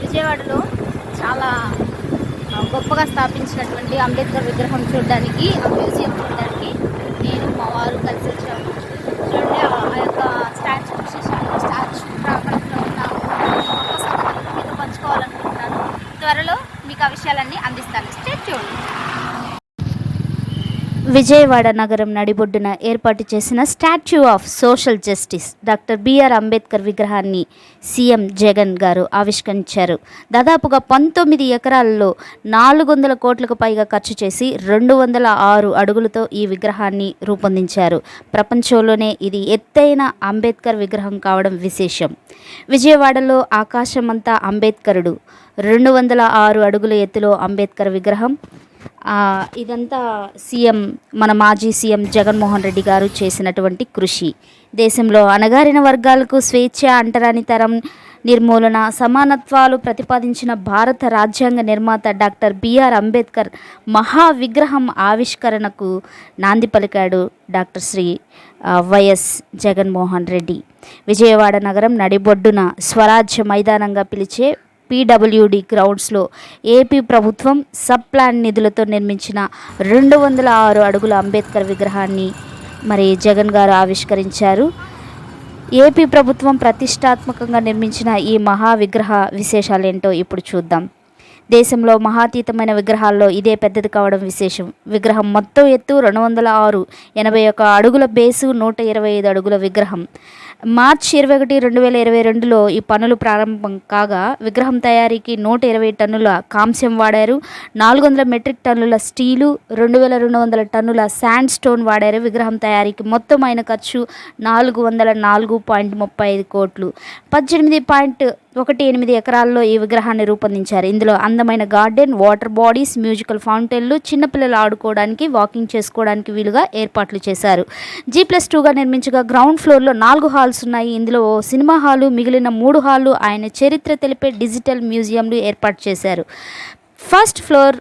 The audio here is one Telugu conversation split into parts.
విజయవాడలో చాలా గొప్పగా స్థాపించినటువంటి అంబేద్కర్ విగ్రహం చూడడానికి ఆ మ్యూజియం చూడడానికి నేను మా వారు కలిసి వచ్చాము. చూడండి ఆ యొక్క స్టాచ్యూ విశేషాలు స్టాచ్యూ ప్రాంగణంలో ఉన్న గొప్ప మీతో పంచుకోవాలనుకుంటున్నాను. త్వరలో మీకు ఆ విషయాలన్నీ అందిస్తాను. స్టేట్ చూడండి విజయవాడ నగరం నడిబొడ్డున ఏర్పాటు చేసిన statue of social justice doctor B R Ambedkar విగ్రహాన్ని సీఎం జగన్ గారు ఆవిష్కరించారు. దాదాపుగా పంతొమ్మిది ఎకరాల్లో నాలుగు వందల కోట్లకు పైగా ఖర్చు చేసి రెండు వందల ఆరు అడుగులతో ఈ విగ్రహాన్ని రూపొందించారు. ప్రపంచంలోనే ఇది ఎత్తైన అంబేద్కర్ విగ్రహం కావడం విశేషం. విజయవాడలో ఆకాశమంతా అంబేద్కరుడు రెండు వందల ఆరు అడుగుల ఎత్తులో అంబేద్కర్ విగ్రహం. ఇదంతా సీఎం మన మాజీ సీఎం జగన్మోహన్ రెడ్డి గారు చేసినటువంటి కృషి. దేశంలో అణగారిన వర్గాలకు స్వేచ్ఛ అంటరాని తరం నిర్మూలన సమానత్వాలు ప్రతిపాదించిన భారత రాజ్యాంగ నిర్మాత డాక్టర్ బిఆర్ అంబేద్కర్ మహా విగ్రహం ఆవిష్కరణకు నాంది పలికాడు doctor Shri Y S Jaganmohan Reddy. Vijayawada నగరం నడిబొడ్డున స్వరాజ్య మైదానంగా పిలిచే పీడబ్ల్యూడి గ్రౌండ్స్లో ఏపీ ప్రభుత్వం సబ్ ప్లాన్ నిధులతో నిర్మించిన రెండు వందల ఆరు అడుగుల అంబేద్కర్ విగ్రహాన్ని మరి జగన్ గారు ఆవిష్కరించారు. ఏపీ ప్రభుత్వం ప్రతిష్టాత్మకంగా నిర్మించిన ఈ మహా విగ్రహ విశేషాలేంటో ఇప్పుడు చూద్దాం. దేశంలో మహాతీతమైన విగ్రహాల్లో ఇదే పెద్దది కావడం విశేషం. విగ్రహం మొత్తం ఎత్తు రెండు వందల ఆరు ఎనభై ఒక అడుగుల బేసు నూట ఇరవై ఐదు అడుగుల విగ్రహం. మార్చి ఇరవై ఒకటి రెండు వేల ఇరవై రెండులో ఈ పనులు ప్రారంభం కాగా విగ్రహం తయారీకి నూట ఇరవై టన్నుల కాంస్యం వాడారు. నాలుగు వందల మెట్రిక్ టన్నుల స్టీలు రెండు వేల రెండు వందల టన్నుల శాండ్ స్టోన్ వాడారు. విగ్రహం తయారీకి మొత్తం అయిన ఖర్చు నాలుగు వందల నాలుగు పాయింట్ ముప్పై ఐదు కోట్లు. పద్దెనిమిది పాయింట్ ఒకటి ఎనిమిది ఎకరాల్లో ఈ విగ్రహాన్ని రూపొందించారు. ఇందులో అందమైన గార్డెన్ వాటర్ బాడీస్ మ్యూజికల్ ఫౌంటైన్లు చిన్నపిల్లలు ఆడుకోవడానికి వాకింగ్ చేసుకోవడానికి వీలుగా ఏర్పాట్లు చేశారు. జీ ప్లస్ టూగా నిర్మించగా గ్రౌండ్ ఫ్లోర్లో నాలుగు హాల్స్ ఉన్నాయి. ఇందులో ఓ సినిమా హాలు మిగిలిన మూడు హాలు ఆయన చరిత్ర తెలిపే డిజిటల్ మ్యూజియంలు ఏర్పాటు చేశారు. ఫస్ట్ ఫ్లోర్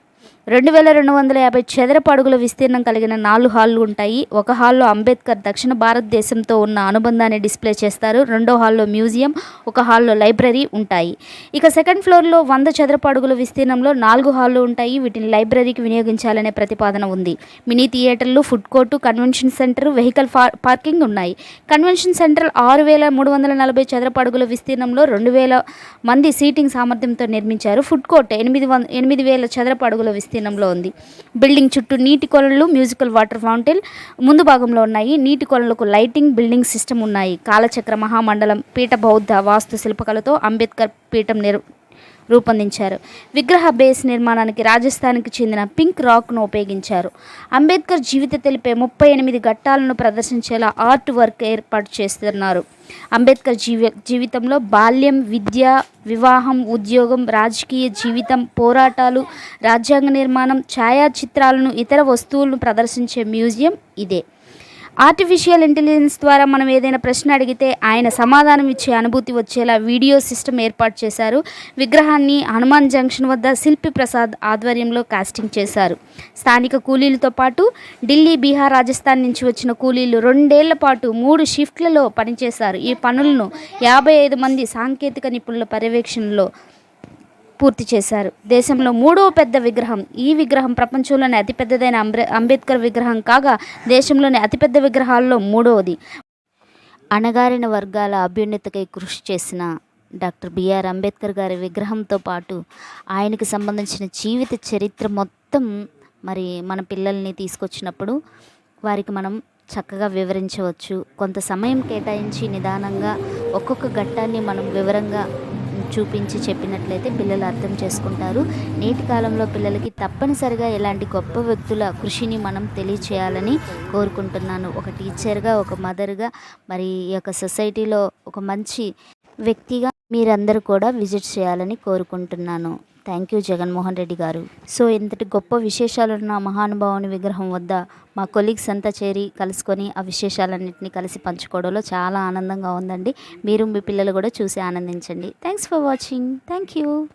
రెండు వేల రెండు వందల యాభై చదరపు అడుగుల విస్తీర్ణం కలిగిన నాలుగు హాళ్ళు ఉంటాయి. ఒక హాల్లో అంబేద్కర్ దక్షిణ భారతదేశంతో ఉన్న అనుబంధాన్ని డిస్ప్లే చేస్తారు. రెండో హాల్లో మ్యూజియం ఒక హాల్లో లైబ్రరీ ఉంటాయి. ఇక సెకండ్ ఫ్లోర్లో వంద చదరపు అడుగుల విస్తీర్ణంలో నాలుగు హాళ్ళు ఉంటాయి. వీటిని లైబ్రరీకి వినియోగించాలనే ప్రతిపాదన ఉంది. మినీ థియేటర్లు food court convention centre vehicle parking ఉన్నాయి. కన్వెన్షన్ సెంటర్ ఆరు వేల మూడు వందల నలభై చదరపు అడుగుల విస్తీర్ణంలో రెండు వేల మంది సీటింగ్ సామర్థ్యంతో నిర్మించారు. ఫుడ్ కోర్ట్ ఎనిమిది వంద ఎనిమిది వేల చదరపు అడుగుల విస్తీర్ణంలో ఉంది. బిల్డింగ్ చుట్టూ నీటి కొలలు మ్యూజికల్ వాటర్ ఫౌంటైన్ ముందు భాగంలో ఉన్నాయి. నీటి కొలలకు లైటింగ్ బిల్డింగ్ సిస్టమ్ ఉన్నాయి. కాలచక్ర మహామండలం పీఠ బౌద్ధ వాస్తు శిల్పకళతో అంబేద్కర్ పీఠం నిర్ రూపొందించారు. విగ్రహ బేస్ నిర్మాణానికి రాజస్థాన్కి చెందిన పింక్ రాక్ను ఉపయోగించారు. అంబేద్కర్ జీవిత తెలిపే ముప్పై ఎనిమిది ఘట్టాలను ప్రదర్శించేలా ఆర్ట్ వర్క్ ఏర్పాటు చేస్తున్నారు. అంబేద్కర్ జీవి జీవితంలో బాల్యం విద్య వివాహం ఉద్యోగం రాజకీయ జీవితం పోరాటాలు రాజ్యాంగ నిర్మాణం ఛాయాచిత్రాలను ఇతర వస్తువులను ప్రదర్శించే మ్యూజియం ఇదే. ఆర్టిఫిషియల్ ఇంటెలిజెన్స్ ద్వారా మనం ఏదైనా ప్రశ్న అడిగితే ఆయన సమాధానం ఇచ్చే అనుభూతి వచ్చేలా వీడియో సిస్టమ్ ఏర్పాటు చేశారు. విగ్రహాన్ని హనుమాన్ జంక్షన్ వద్ద శిల్పి ప్రసాద్ ఆధ్వర్యంలో కాస్టింగ్ చేశారు. స్థానిక కూలీలతో పాటు ఢిల్లీ బీహార్ రాజస్థాన్ నుంచి వచ్చిన కూలీలు రెండేళ్ళ పాటు మూడు షిఫ్ట్లలో పనిచేశారు. ఈ పనులను యాభై ఐదు మంది సాంకేతిక నిపుణుల పర్యవేక్షణలో పూర్తి చేశారు. దేశంలో మూడో పెద్ద విగ్రహం. ఈ విగ్రహం ప్రపంచంలోనే అతిపెద్దదైన అంబే అంబేద్కర్ విగ్రహం కాగా దేశంలోని అతిపెద్ద విగ్రహాల్లో మూడవది అణగారిన వర్గాల అభ్యున్నతికై కృషి చేసిన డాక్టర్ బిఆర్ అంబేద్కర్ గారి విగ్రహంతో పాటు ఆయనకి సంబంధించిన జీవిత చరిత్ర మొత్తం మరి మన పిల్లల్ని తీసుకొచ్చినప్పుడు వారికి మనం చక్కగా వివరించవచ్చు. కొంత సమయం కేటాయించి నిదానంగా ఒక్కొక్క ఘట్టాన్ని మనం వివరంగా చూపించి చెప్పినట్లయితే పిల్లలు అర్థం చేసుకుంటారు. నేటి కాలంలో పిల్లలకి తప్పనిసరిగా ఇలాంటి గొప్ప వ్యక్తుల కృషిని మనం తెలియచేయాలని కోరుకుంటున్నాను. ఒక టీచర్గా ఒక మదర్గా మరి ఈ యొక్క సొసైటీలో ఒక మంచి వ్యక్తిగా మీరందరూ కూడా విజిట్ చేయాలని కోరుకుంటున్నాను. థ్యాంక్ యూ జగన్మోహన్ రెడ్డి గారు. సో ఇంతటి గొప్ప విశేషాలున్న మహానుభావుని విగ్రహం వద్ద మా కొలీగ్స్ అంతా చేరి కలుసుకొని ఆ విశేషాలన్నింటినీ కలిసి పంచుకోవడంలో చాలా ఆనందంగా ఉందండి. మీరు మీ పిల్లలు కూడా చూసి ఆనందించండి. Thanks for watching. Thank you.